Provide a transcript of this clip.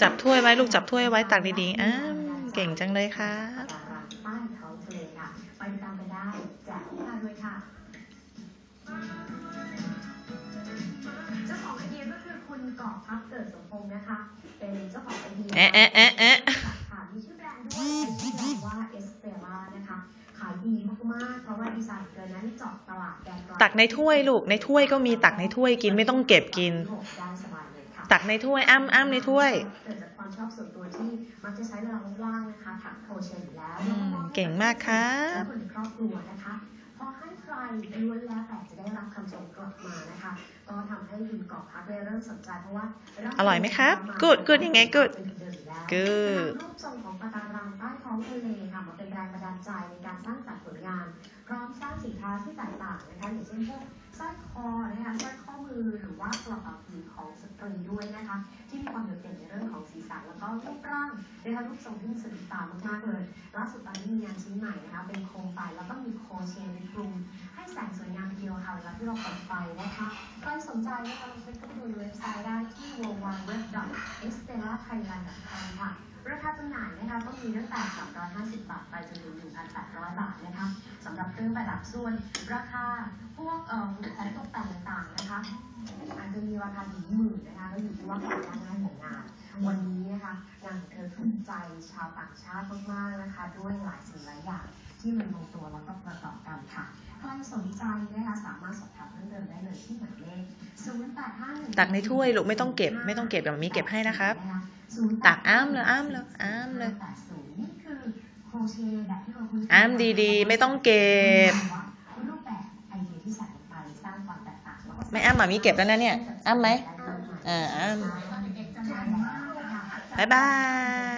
จับถ้วยไว้ลูกจับถ้วยไว้ตักดีๆ อ้าวเก่งจังเลยค่ะปะการังใต้ท้องทะเลค่ะไปติดตามกันได้แจกที่มาด้วยค่ะเจ้าของไอเดียก็คือคุณกอบพักเกิดสมพงษ์นะคะเป็นเจ้าของไอเดียแอะแอะแอะแอะค่ะมีชื่อแบรนด์ด้วยเป็นชื่อแบรนด์ว่าเอสเปร่านะคะขายดีมากๆเพราะว่าดีไซน์เกินนั้นเจาะตลาดแดนกลางตักในถ้วยลูกในถ้วยก็มีตักในถ้วยกินไม่ต้องเก็บกิน ตักในถ้วยอ้ำอ้ำในถ้วยเกิดจากความชอบส่วนตัวที่มักจะใช้เวลาว่างๆนะคะถักโครเชต์อยู่แล้วอืมเก่งมากครับคนในครอบครัวนะคะพอให้ใครล้วนแล้วแต่จะได้รับคำชมกลับมานะคะก็ทำให้คุณกอบพักได้เริ่มสนใจเพราะว่าอร่อยไหมครับ good good ยังไง good เป็นเดิมอยู่แล้ว good รูปทรงของปะการังใต้ท้องทะเลค่ะมาเป็นแรงบันดาลใจในการสร้างสรรค์ผลงานพร้อมสร้างสินค้าที่แตกต่างนะคะอย่างเช่นพวกสร้อยคอนะคะสร้อยข้อมือหรือ ว่ากระเป๋าถือของสตรีด้วยนะคะ ที่มีความโดดเด่นในเรื่องของสีสันแล้วก็รูปร่างนะคะรูปทรงที่สะดุดตามากๆเลยล่าสุดตอนนี้มีงานชิ้นใหม่นะคะเป็นโคมไฟแล้วก็มีโคเชนในกลุ่มให้แสงสวยงามทีเดียวค่ะเวลาที่เราเปิดไฟนะคะใครสนใจนะคะลองไปเข้าดูในเว็บไซต์ได้ที่ www.estelathailand.com ค่ะราคาจำหน่ายนะคะก็มีตั้งแต่ 350 บาทไปจนถึง บาทนะคะสำหรับเครื่องประดับส่วนราคาพวกเอ่อของตกแต่งต่างๆนะคะอาจจะมีราคาถึงหมื่นนะคะก็อยู่ที่ว่าความยากง่ายของงานวันนี้นะคะงานของเธอถูกใจชาวต่างชาติมากๆนะคะ ด้วยหลายสิ่งหลายอย่างที่มันลงตัวแล้วก็ประกอบกันค่ะใครสนใจนะคะสามารถสอบถามเพิ่มเติมได้เลยที่หมายเลข0851ตักในถ้วยลูกไม่ต้องเก็บ ไม่ต้องเก็บเดี๋ยวมีเก็บให้นะครับ ตักอ้ามเลยอ้ามเลยอ้ามเลยนี่คื อโครเชต์แบบที่เราคุ้นเคยอ้ามดีๆ ไม่ต้องเก็บรูปแบบไอเดียที่ใส่ลงไปสร้างความแตกต่างแล้วก็ไม่อ้ามหมามีเก็บแล้วนะเนี่ย อ้ามไหมอ้ามอ่าอ้ามเด็กๆจะได้บ๊ายบาย